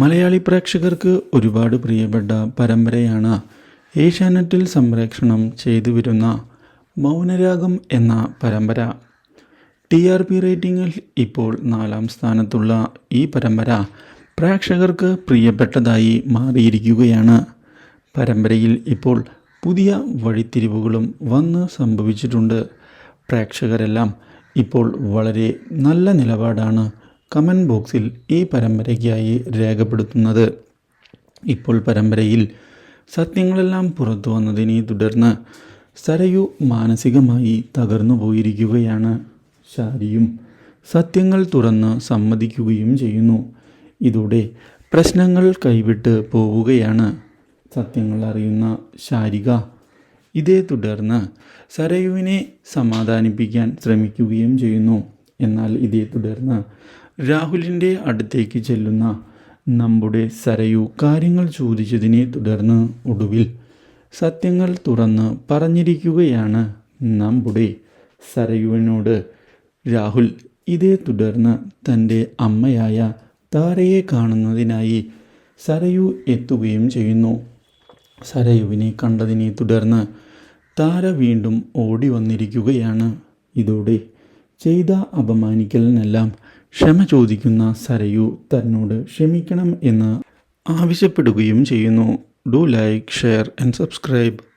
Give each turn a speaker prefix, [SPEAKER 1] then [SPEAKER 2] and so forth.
[SPEAKER 1] മലയാളി പ്രേക്ഷകർക്ക് ഒരുപാട് പ്രിയപ്പെട്ട പരമ്പരയാണ് ഏഷ്യാനെറ്റിൽ സംപ്രേക്ഷണം ചെയ്തു വരുന്ന മൗനരാഗം എന്ന പരമ്പര. ടി ആർ പി റേറ്റിംഗിൽ ഇപ്പോൾ നാലാം സ്ഥാനത്തുള്ള ഈ പരമ്പര പ്രേക്ഷകർക്ക് പ്രിയപ്പെട്ടതായി മാറിയിരിക്കുകയാണ്. പരമ്പരയിൽ ഇപ്പോൾ പുതിയ വഴിത്തിരിവുകളും വന്ന് സംഭവിച്ചിട്ടുണ്ട്. പ്രേക്ഷകരെല്ലാം ഇപ്പോൾ വളരെ നല്ല നിലപാടാണ് കമന്റ് ബോക്സിൽ ഈ പരമ്പരയ്ക്കായി രേഖപ്പെടുത്തുന്നത്. ഇപ്പോൾ പരമ്പരയിൽ സത്യങ്ങളെല്ലാം പുറത്തു വന്നതിനെ തുടർന്ന് സരയു മാനസികമായി തകർന്നു പോയിരിക്കുകയാണ് ശാരിയും. സത്യങ്ങൾ തുറന്ന് സമ്മതിക്കുകയും ചെയ്യുന്നു. ഇതോടെ പ്രശ്നങ്ങൾ കൈവിട്ട് പോവുകയാണ് സത്യങ്ങൾ അറിയുന്ന ശാരിക. ഇതേ തുടർന്ന് സരയുവിനെ സമാധാനിപ്പിക്കാൻ ശ്രമിക്കുകയും ചെയ്യുന്നു. എന്നാൽ ഇതേ തുടർന്ന് രാഹുലിന്റെ അടുത്തേക്ക് ചെല്ലുന്ന നമ്മുടെ സരയു കാര്യങ്ങൾ ചോദിച്ചതിനെ തുടർന്ന് ഒടുവിൽ സത്യങ്ങൾ തുറന്ന് പറഞ്ഞിരിക്കുകയാണ് നമ്മുടെ സരയുവിനോട്. രാഹുൽ ഇതേ തുടർന്ന് തന്റെ അമ്മയായ താരയെ കാണുന്നതിനായി സരയു എത്തുകയും ചെയ്യുന്നു. സരയുവിനെ കണ്ടതിനെ തുടർന്ന് താര വീണ്ടും ഓടി വന്നിരിക്കുകയാണ്. ഇതോടെ ചെയ്ത അപമാനിക്കലിനെല്ലാം ക്ഷമ ചോദിക്കുന്ന സരയു തന്നോട് ക്ഷമിക്കണം എന്ന് ആവശ്യപ്പെടുകയും ചെയ്യുന്നു. Do like share and subscribe